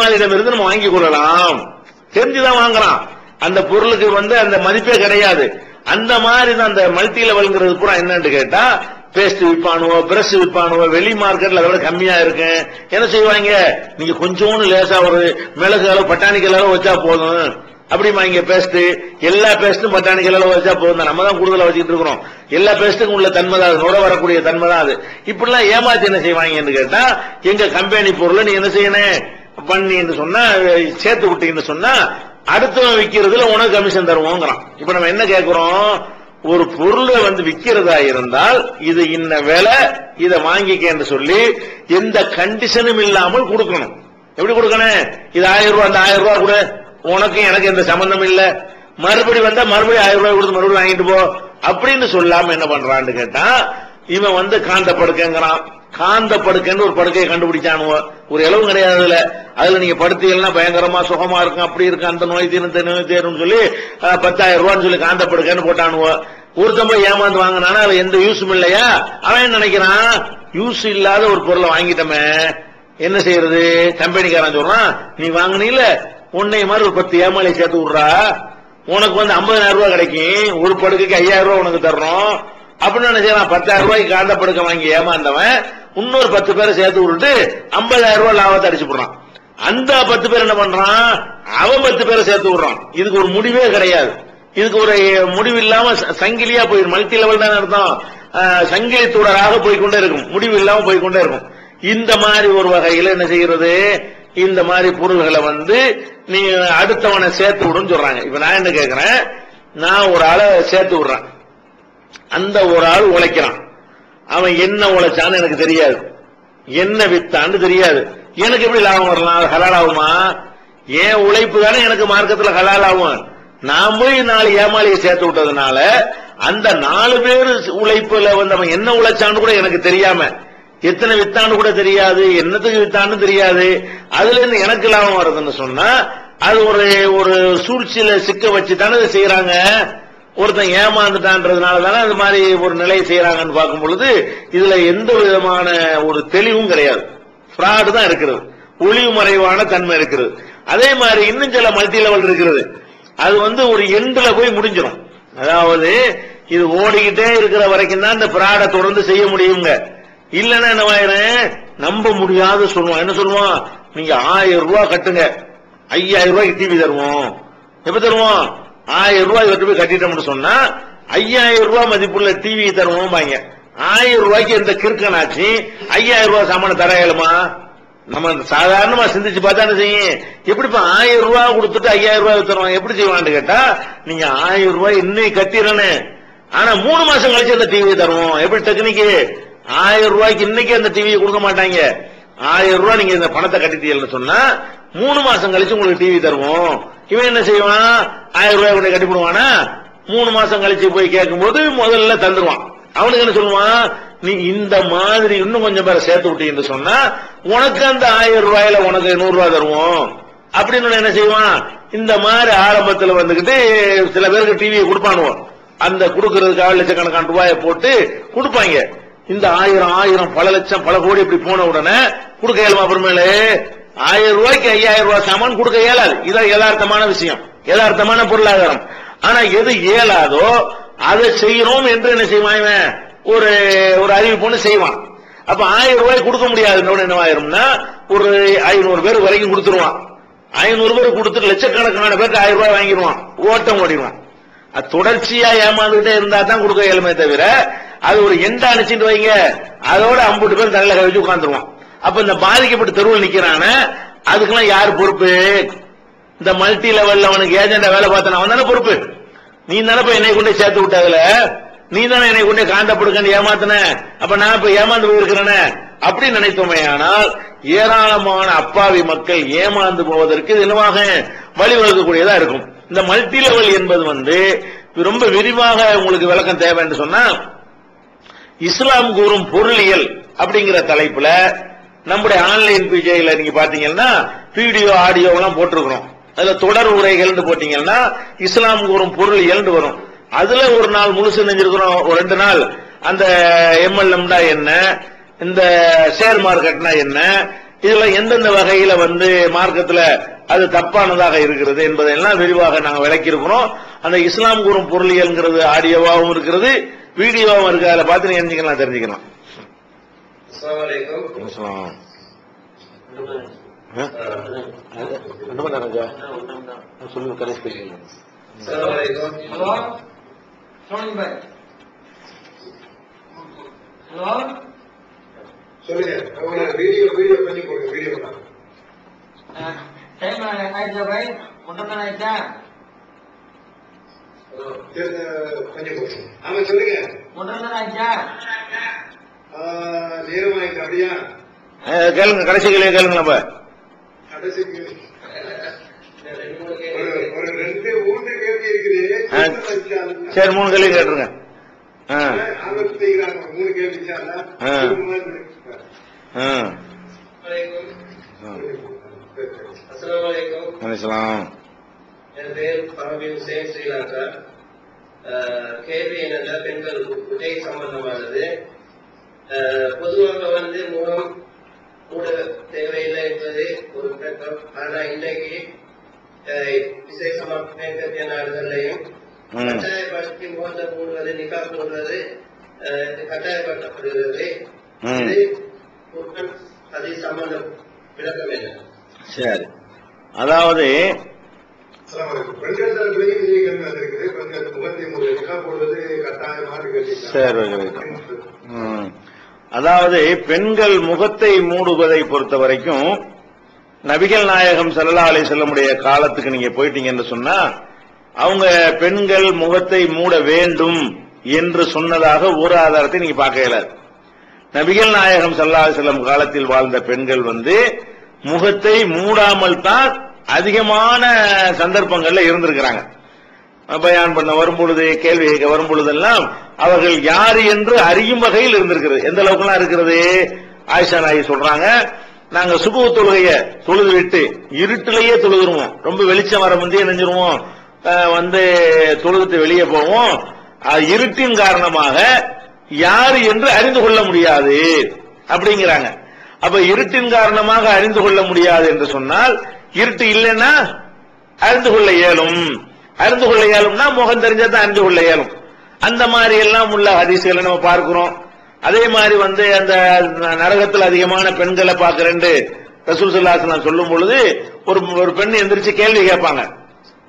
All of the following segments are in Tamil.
இருந்து நம்ம வாங்கி கொள்ளலாம். தெரிஞ்சுதான் வாங்குறான். அந்த பொருளுக்கு வந்து அந்த மதிப்பே கிடையாது. அந்த மாதிரி தான் அந்த மல்டி லெவல்ங்கிறது கூட என்னன்னு கேட்டா பேஸ்ட் விற்பானுவோ பிரஷ் விற்பானுவோ வெளி மார்க்கெட்ல அதை விட கம்மியா இருக்கு என்ன செய்வாங்க? நீங்க கொஞ்சோண்டு லேசா ஒரு மிளகு அளவு பட்டாணிக்கல் அளவு வச்சா போதும். அப்படிமா இங்க பேஸ்ட் எல்லா பேஸ்ட்டும் பட்டாணிக்கல் அளவு வச்சா போதும் நம்ம தான் கூடுதலா வச்சுட்டு இருக்கிறோம். எல்லா பேஸ்ட்டுக்கும் உள்ள தன்மை தான் அது. நுர வரக்கூடிய தன்மை தான் அது. இப்படிலாம் ஏமாத்தி என்ன செய்வாங்கன்னு கேட்டா எங்க கம்பெனி பொருளை நீ என்ன செய்யணும்? பண்ணின்னு சொன்னா சேர்த்து விட்டீங்கன்னு சொன்னா அடுத்தவன் விக்கிறதுல உனக்கு கமிஷன் தருவோங்கிறான். இப்ப நம்ம என்ன கேட்கிறோம் ஒரு பொருளை வந்து விக்கிறதா இருந்தால் இது இன்ன விலை இதை வாங்கிக்கன்னு சொல்லி எந்த கண்டிஷனும் இல்லாமல் கொடுக்கணும். எப்படி கொடுக்கணும்? இது ஆயிரம் ரூபாய் அந்த ஆயிரம் ரூபாய் கொடு. உனக்கும் எனக்கு எந்த சம்பந்தம் இல்ல. மறுபடி வந்தா மறுபடியும் ஆயிரம் ரூபாய் கொடுத்து மறுபடியும் வாங்கிட்டு போ. அப்படின்னு சொல்லாம என்ன பண்றான்னு கேட்டா இவன் வந்து காந்த காந்த படுக்கைன்னு ஒரு படுக்கையை கண்டுபிடிச்சானுவ ஒரு இளவும் கிடையாது அதுல. அதுல நீங்க படுத்தீங்கன்னா பயங்கரமா சுகமா இருக்கும். அப்படி இருக்கு அந்த நோய் தீரும் இந்த நோய் தீரும் சொல்லி பத்தாயிரம் ரூபான்னு சொல்லி காந்த படுக்கைன்னு போட்டானுவ ஒருத்தன் போய் ஏமாந்து வாங்கினானா அதுல எந்த யூஸும் இல்லையா? அவன் என்ன நினைக்கிறான்? யூஸ் இல்லாத ஒரு பொருளை வாங்கிட்டோமே. என்ன செய்யறது? கம்பெனிக்காரன் சொல்றான் நீ வாங்கினீல? உன்னை மாதிரி ஒரு பத்து ஏமாலையை சேர்த்து விடுறா. உனக்கு வந்து 50000 ரூபாய் கிடைக்கும். ஒரு படுக்கைக்கு ஐயாயிரம் ரூபாய் உனக்கு தர்றோம். அப்படின்னு நினைச்சா பத்தாயிரம் ரூபாய்க்கு காந்த படுக்கை வாங்கி ஏமாந்தவன். இன்னொரு பத்து பேரை சேர்த்து விட்டு ஐம்பதாயிரம் ரூபாய் லாபத்தை அடிச்சு போடுறான். அந்த பத்து பேர் என்ன பண்றான்? அவன் பத்து பேரை சேர்த்து விடுறான். இதுக்கு ஒரு முடிவே கிடையாது. இதுக்கு ஒரு முடிவு இல்லாம ச- சங்கிலியா போயிடும் மல்டி லெவல் தான் அர்த்தம். சங்கிலி தொடராக போய்க்கொண்டே இருக்கும். முடிவு இல்லாம போய்க்கொண்டே இருக்கும். இந்த மாதிரி ஒரு வகையில என்ன செய்யறது? இந்த மாதிரி பொருள்களை வந்து நீ அடுத்தவனை சேர்த்து விடுன்னு சொல்றாங்க. இப்ப நான் என்ன கேக்குறேன்? நான் ஒரு ஆளை சேர்த்து விடுறேன். அந்த ஒரு ஆள் உழைக்கிறான். அவன் என்ன உழைச்சான்னு எனக்கு தெரியாது. என்ன வித்தான்னு தெரியாது. எனக்கு எப்படி லாபம் வரலாம்? ஹலால் ஆகுமா? என் உழைப்பு தானே எனக்கு மார்க்கத்தில் ஹலால் ஆகும். நான் போய் நாலு ஏமாளியை சேர்த்து விட்டதுனால அந்த நாலு பேர் உழைப்புல வந்து அவன் என்ன உழைச்சான்னு கூட எனக்கு தெரியாம எத்தனை வித்தான்னு கூட தெரியாது என்னத்துக்கு வித்தான்னு தெரியாது அதுல இருந்து எனக்கு லாபம் வருதுன்னு சொன்னா அது ஒரு ஒரு சூழ்ச்சியில சிக்க வச்சு தானே இதை செய்யறாங்க ஒருத்தன் ஏமாந்துட்டான்றதுனால தானே அது மாதிரி ஒரு நிலையை செய்யறாங்கன்னு பார்க்கும் பொழுது இதுல எந்த விதமான ஒரு தெளிவும் கிடையாது. ஃப்ராடு தான் இருக்கிறது. ஒளிவு மறைவான தன்மை இருக்கிறது. அதே மாதிரி இன்னும் சில மல்டி லெவல் இருக்கிறது. அது வந்து ஒரு எண்டுல போய் முடிஞ்சிடும் அதாவது இது ஓடிக்கிட்டே இருக்கிற வரைக்கும் தான் இந்த ஃப்ராடை தொடர்ந்து செய்ய முடியுங்க. இல்லைன்னா என்ன நம்ப முடியாத சொல்லுவான். என்ன சொல்லுவான்? நீங்க ஆயிரம் ரூபாய் கட்டுங்க. ஐயாயிரம் ரூபாய்க்கு டிவி தருவோம். எப்ப தருவோம்? ஆயிரம் ரூபாய் கட்டு போய் கட்டிட்டோம்னு சொன்னா ஐயாயிரம் ரூபாய் மதிப்புள்ள டிவி தருவோம்பாங்க. ஆயிரம் ரூபாய்க்கு எந்த கிறுக்கனாச்சு ஐயாயிரம் ரூபாய் சாமான தர இயலுமா நம்ம சாதாரணமா சிந்திச்சு பார்த்தா என்ன செய்யும்? எப்படிப்பா ஆயிரம் ரூபாய் கொடுத்துட்டு ஐயாயிரம் ரூபாய் தருவோம் எப்படி செய்வான்னு கேட்டா நீங்க ஆயிரம் ரூபாய் இன்னும் கட்டிடணும். ஆனா மூணு மாசம் கழிச்சு அந்த டிவி தருவோம். எப்படி டெக்னிக்கு? ஆயிரம் ரூபாய்க்கு இன்னைக்கு அந்த டிவியை கொடுக்க மாட்டாங்க. ஆயிரம் ரூபாய் நீங்க இந்த பணத்தை கட்டிட்டீங்கன்னு சொன்னா மூணு மாசம் கழிச்சு உங்களுக்கு டிவி தருவோம். இவன் என்ன செய்வான்? ஆயிரம் ரூபாய் கொண்டு கட்டிப்படுவானா மூணு மாசம் கழிச்சு போய் கேட்கும்போது முதல்ல தந்துருவான். அவனுக்கு என்ன சொல்லுவான்? நீ இந்த மாதிரி இன்னும் கொஞ்சம் பேரை சேர்த்து விட்டீங்கன்னு சொன்னா உனக்கு அந்த ஆயிரம் ரூபாயில உனக்கு நூறு ரூபாய் தருவோம். அப்படின்னு என்ன செய்வான்? இந்த மாதிரி ஆரம்பத்துல வந்துகிட்டு சில பேருக்கு டிவியை கொடுப்பானுவோம். அந்த கொடுக்கறதுக்காக லட்சக்கணக்கான ரூபாயை போட்டு கொடுப்பாங்க. இந்த ஆயிரம் ஆயிரம் பல லட்சம் பல கோடி இப்படி போன உடனே கொடுக்க இயலுமா ஆயிரம் ரூபாய்க்கு ஐயாயிரம் ரூபாய் சாமான் கொடுக்க இயலாது. இதான் யதார்த்தமான விஷயம். யதார்த்தமான பொருளாதாரம். ஆனா எது இயலாதோ அதை செய்யறோம் என்று என்ன செய்வான் இவன்? ஒரு ஒரு அறிவிப்பு செய்வான். அப்ப ஆயிரம் ரூபாய் கொடுக்க முடியாது என்ன ஆயிரும்னா ஒரு ஐநூறு பேர் வரைக்கும் கொடுத்துருவான். ஐநூறு பேர் கொடுத்துட்டு லட்சக்கணக்கான பேருக்கு ஆயிரம் ரூபாய் வாங்கிடுவான். ஓட்டம் ஓடிடுவான். அது தொடர்ச்சியா ஏமாந்துகிட்டே இருந்தா தான் கொடுக்க இயலுமே தவிர அது ஒரு எந்த அனுப்பிச்சுட்டு வைங்க. அதோட ஐம்பது பேர் தலையில கழிச்சு உட்காந்துருவான் அப்ப இந்த பாதிக்கப்பட்ட தெருவில் நிக்கிறான அதுக்கெல்லாம் யார் பொறுப்பு? இந்த மல்டி லெவல்ல அவனுக்கு ஏஜெண்டா வேலை பார்த்தான அவன் தானே பொறுப்பு. நீ தானே போய் என்னை கொண்டே சேர்த்து விட்டதுல நீ தானே என்னை கொண்டே காண்டப்படுக்கன்னு ஏமாத்தின? அப்ப நான் இப்ப ஏமாந்து போயிருக்கிறேனே? அப்படி நினைத்தோமே ஆனால் ஏராளமான அப்பாவி மக்கள் ஏமாந்து போவதற்கு இது என்னவாக வழிவகுக்கக்கூடியதா இருக்கும். இந்த மல்டி லெவல் என்பது வந்து ரொம்ப விரிவாக உங்களுக்கு விளக்கம் தேவை என்று சொன்னா இஸ்லாம் கூறும் பொருளியல் அப்படிங்கிற தலைப்புல நம்முடைய ஆன்லைன் பிஜேல நீங்க பாத்தீங்கன்னா வீடியோ ஆடியோ எல்லாம் போட்டிருக்கிறோம். அதுல தொடர் உரைகள்னு போட்டீங்கன்னா இஸ்லாம் கூறும் பொருளியல் வரும். அதுல ஒரு நாள் முழுசு செஞ்சிருக்கிறோம் ஒரு ரெண்டு நாள். அந்த எம்எல்எம்னா என்ன? இந்த ஷேர் மார்க்கெட்னா என்ன? இதுல எந்தெந்த வகையில வந்து மார்க்கத்துல அது தப்பானதாக இருக்கிறது என்பதையெல்லாம் விரிவாக நாங்கள் விளக்கியிருக்கிறோம். அந்த இஸ்லாம் கூறும் பொருளியல்ங்கிறது ஆடியோவாகவும் இருக்கிறது வீடியோவாகவும் இருக்கு. அதில் பார்த்து நீங்க தெரிஞ்சுக்கலாம் தெரிஞ்சுக்கலாம் அஸ்ஸலாமு அலைக்கும் இஸ்லாம். ஆ? அது ரெண்டு மணி நேரம் சொல்லுங்க கடைசி சொல்லுங்க வீடியோ வீடியோ பண்ணி போடுங்க வீடியோ டைம் ஆயிடுச்சா பாய்? ஒன்றரை மணி ஆயிடுச்சா? போடுங்க ஆமா சொல்லுங்க. ஒன்றரை மணி ஆயிடுச்சா? ஆஹ், நேரம் ஆயிட்டு அப்படியா? ஆ, கேளுங்க கடைசி கேள்வி கேளுங்க நம்ம. ஒரு கேள்வி. ஒரு ரெண்டு மூன்று கேள்வி இருக்குது. சரி மூணு கேள்வி கேட்டுருங்க. மூணு கேள்வி மன்னிச்சலாம் என் பேர் பரமபீர் ஹுசேன் ஸ்ரீலங்கா. கேள்வி என்னன்னா பெண்கள் உடை சம்பந்தமானது. பொதுவாக வந்து முகம் மூட தேவையில்லை என்பது ஒரு கட்டம். ஆனா இன்றைக்கு அஹ், விசேஷமா மேற்கத்திய நாடுகள்லையும். கட்டாயப்படுத்தி முகத்தை மூடுவது நிக்கா போடுவது அஹ், இது கட்டாயப்படுத்தப்படுகிறது. இது ஹதீஸ் சம்பந்தம் விளக்கம் என்ன சரி. அதாவது போடுவது சரி. அதாவது பெண்கள் முகத்தை மூடுவதை பொறுத்த வரைக்கும் நபிகள் நாயகம் ஸல்லல்லாஹு அலைஹி செல்லமுடைய காலத்துக்கு நீங்க போயிட்டீங்கன்னு சொன்னா அவங்க பெண்கள் முகத்தை மூட வேண்டும் என்று சொன்னதாக ஒரு ஆதாரத்தை நீங்க பார்க்க இயலாது. நபிகள் நாயகம் ஸல்லல்லாஹு செல்லம் காலத்தில் வாழ்ந்த பெண்கள் வந்து முகத்தை மூடாமல் தான் அதிகமான சந்தர்ப்பங்கள்ல இருந்திருக்கிறாங்க. பயான் பண்ண வரும்பொழுது கேள்வி கேட்க வரும்பொழுதெல்லாம் அவர்கள் யார் என்று அறியும் வகையில் இருந்திருக்கிறது. எந்த அளவுக்குலாம் இருக்கிறது? ஆயிஷா நாயி சொல்றாங்க நாங்க சுகுவ தொழுகைய தொழுது விட்டு இருட்டிலேயே தொழுதுருவோம். ரொம்ப வெளிச்சம் வர முந்தைய நினைஞ்சிருவோம் வந்து தொழுதுட்டு வெளியே போவோம். இருட்டின் காரணமாக யார் என்று அறிந்து கொள்ள முடியாது. அப்படிங்கிறாங்க. அப்ப இருட்டின் காரணமாக அறிந்து கொள்ள முடியாது என்று சொன்னால் இருட்டு இல்லைன்னா அறிந்து கொள்ள இயலும். அறிந்து கொள்ள இயலும்னா முகம் தெரிஞ்சா தான் அறிந்து கொள்ள இயலும் அந்த மாதிரி எல்லாம் உள்ள ஹதீஸ்களை நம்ம பார்க்கிறோம். அதே மாதிரி வந்து அந்த நரகத்தில் அதிகமான பெண்களை பார்க்கிறேன் ரசூல் சல்லாசலம் சொல்லும் பொழுது ஒரு ஒரு பெண் எந்திரிச்சு கேள்வி கேட்பாங்க.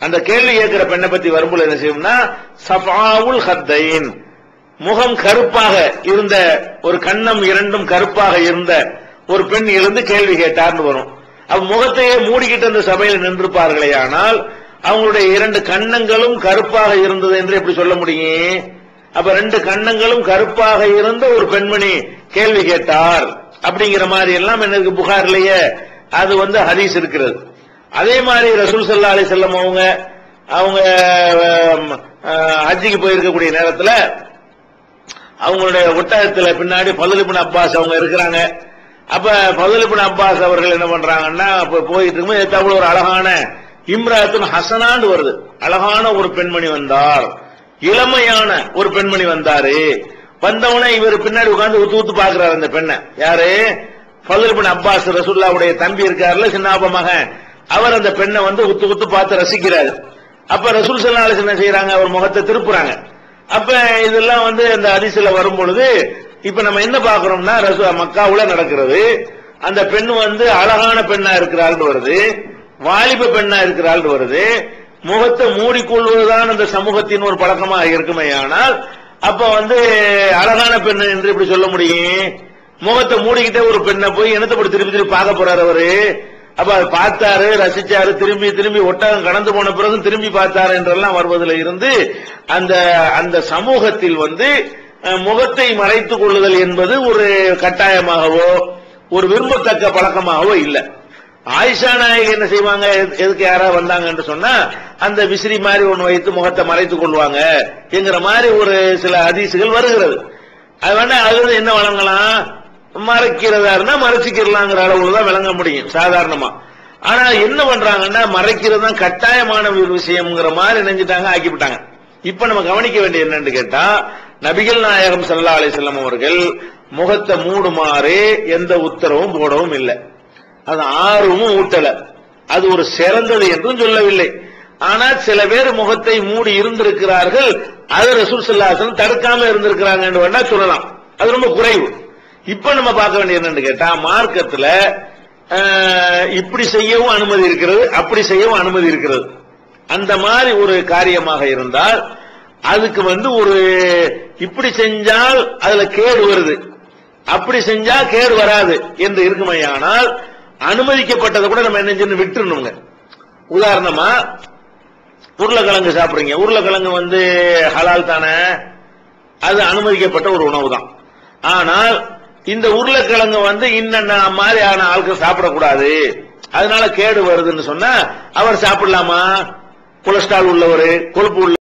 அந்த கேள்வி கேட்கிற பெண்ணை பத்தி வரும்போது என்ன செய்யும்னா சபாவுல் ஹத்தையின் முகம் கருப்பாக இருந்த ஒரு கண்ணம் இரண்டும் கருப்பாக இருந்த ஒரு பெண் எழுந்து கேள்வி கேட்டார்னு வரும். அவ முகத்தையே மூடிக்கிட்டு அந்த சபையில் நின்றிருப்பார்களே ஆனால் அவங்களுடைய இரண்டு கண்ணங்களும் கருப்பாக இருந்தது என்று எப்படி சொல்ல முடியும்? அப்ப ரெண்டு கண்ணங்களும் கருப்பாக இருந்த ஒரு பெண்மணி கேள்வி கேட்டார். அப்படிங்கிற மாதிரி எல்லாம் எனக்கு புகார்லயே. அது வந்து ஹதீஸ் இருக்கிறது. அதே மாதிரி ரசூல் சல்லா அலி செல்லம் அவங்க அவங்க ஹஜ்ஜிக்கு போயிருக்கக்கூடிய நேரத்தில் அவங்களுடைய ஒட்டகத்தில் பின்னாடி பதுலிபின் அப்பாஸ் அவங்க இருக்கிறாங்க. அப்ப பதுலிபின் அப்பாஸ் அவர்கள் என்ன பண்றாங்கன்னா போயிட்டு இருக்கும்போது எத்தாப்புல ஒரு அழகான இம்ராத்துன் ஹசனாண்டு வருது. அழகான ஒரு பெண்மணி வந்தார். இளமையான ஒரு பெண்மணி வந்தாரு. வந்தவனே இவர் பின்னாடி உட்கார்ந்து ஊத்து ஊத்து பாக்குறாரு அந்த பெண்ணை. யாரு? பதுலிபின் அப்பாஸ் ரசுல்லாவுடைய தம்பி இருக்காருல்ல சின்னாப்ப மகன். அவர் அந்த பெண்ணை வந்து உத்து உத்து பார்த்து ரசிக்கிறாரு. அப்ப ரசூல் சல்லா என்ன செய்யறாங்க அவர் முகத்தை திருப்புறாங்க. அப்ப இதெல்லாம் வந்து அந்த அரிசில வரும் பொழுது இப்ப நம்ம என்ன பாக்குறோம்னா ரசு மக்காவுல நடக்கிறது. அந்த பெண் வந்து அழகான பெண்ணா இருக்கிறாள்னு வருது. வாலிப பெண்ணா இருக்கிறாள் வருது. முகத்தை மூடிக்கொள்வதுதான் அந்த சமூகத்தின் ஒரு பழக்கமாக இருக்குமே ஆனால் அப்ப வந்து அழகான பெண் என்று இப்படி சொல்ல முடியும். முகத்தை மூடிக்கிட்டே ஒரு பெண்ணை போய் என்னத்தை திருப்பி திருப்பி பார்க்க போறாரு அவரு? அப்ப அதை பார்த்தாரு ரசிச்சாரு திரும்பி திரும்பி ஒட்டகம் கடந்து போன பிறகு திரும்பி பார்த்தாரு என்றெல்லாம் வருவதில் இருந்து அந்த அந்த சமூகத்தில் வந்து முகத்தை மறைத்துக் கொள்ளுதல் என்பது ஒரு கட்டாயமாகவோ ஒரு விரும்பத்தக்க பழக்கமாகவோ இல்லை. ஆயிஷா நாயகி என்ன செய்வாங்க? எதுக்கு யாராவது வந்தாங்கன்னு சொன்னா அந்த விசிறி மாதிரி ஒண்ணு வைத்து முகத்தை மறைத்துக் கொள்வாங்க என்கிற மாதிரி ஒரு சில அதிசுகள் வருகிறது. அது வேணா அது என்ன வழங்கலாம்? மறைக்கிறதா இருந்தா மறைச்சிக்கிறலாங்கிற அளவுல தான் விளங்க முடியும் சாதாரணமா. ஆனா என்ன பண்றாங்கன்னா மறைக்கிறது தான் கட்டாயமான ஒரு விஷயம்ங்கிற மாதிரி நினைஞ்சிட்டாங்க ஆக்கிவிட்டாங்க. இப்ப நம்ம கவனிக்க வேண்டிய என்னன்னு கேட்டா நபிகள் நாயகம் சல்லா அலிசல்லாம் அவர்கள் முகத்தை மூடுமாறு எந்த உத்தரவும் போடவும் இல்லை. அது ஆர்வமும் ஊட்டல. அது ஒரு சிறந்தது என்றும் சொல்லவில்லை. ஆனால் சில பேர் முகத்தை மூடி இருந்திருக்கிறார்கள். அது ரசூல் சல்லாசன் தடுக்காம இருந்திருக்கிறாங்க வேணா சொல்லலாம். அது ரொம்ப குறைவு. இப்ப நம்ம பார்க்க வேண்டியது என்னன்னு கேட்டா மார்க்கத்துல இப்படி செய்யவும் அனுமதி இருக்கிறது அப்படி செய்யவும் அனுமதி இருக்கிறது. அந்த மாதிரி ஒரு காரியமாக இருந்தால் அதுக்கு வந்து ஒரு இப்படி செஞ்சால் அதுல கேடு வருது. அப்படி செஞ்சா கேடு வராது என்று இருக்குமையானால் அனுமதிக்கப்பட்டதை கூட நம்ம என்ன செய்யணும் விட்டுறணுங்க. உதாரணமா உருளைக்கிழங்கு சாப்பிடுறீங்க. உருளைக்கிழங்கு வந்து ஹலால் தானே. அது அனுமதிக்கப்பட்ட ஒரு உணவு தான் ஆனால் இந்த உருளைக்கிழங்கு வந்து இன்னென்ன மாதிரியான ஆட்கள் சாப்பிடக்கூடாது. அதனால கேடு வருதுன்னு சொன்னா அவர் சாப்பிடலாமா? கொலஸ்ட்ரால் உள்ளவர் கொழுப்பு உள்ள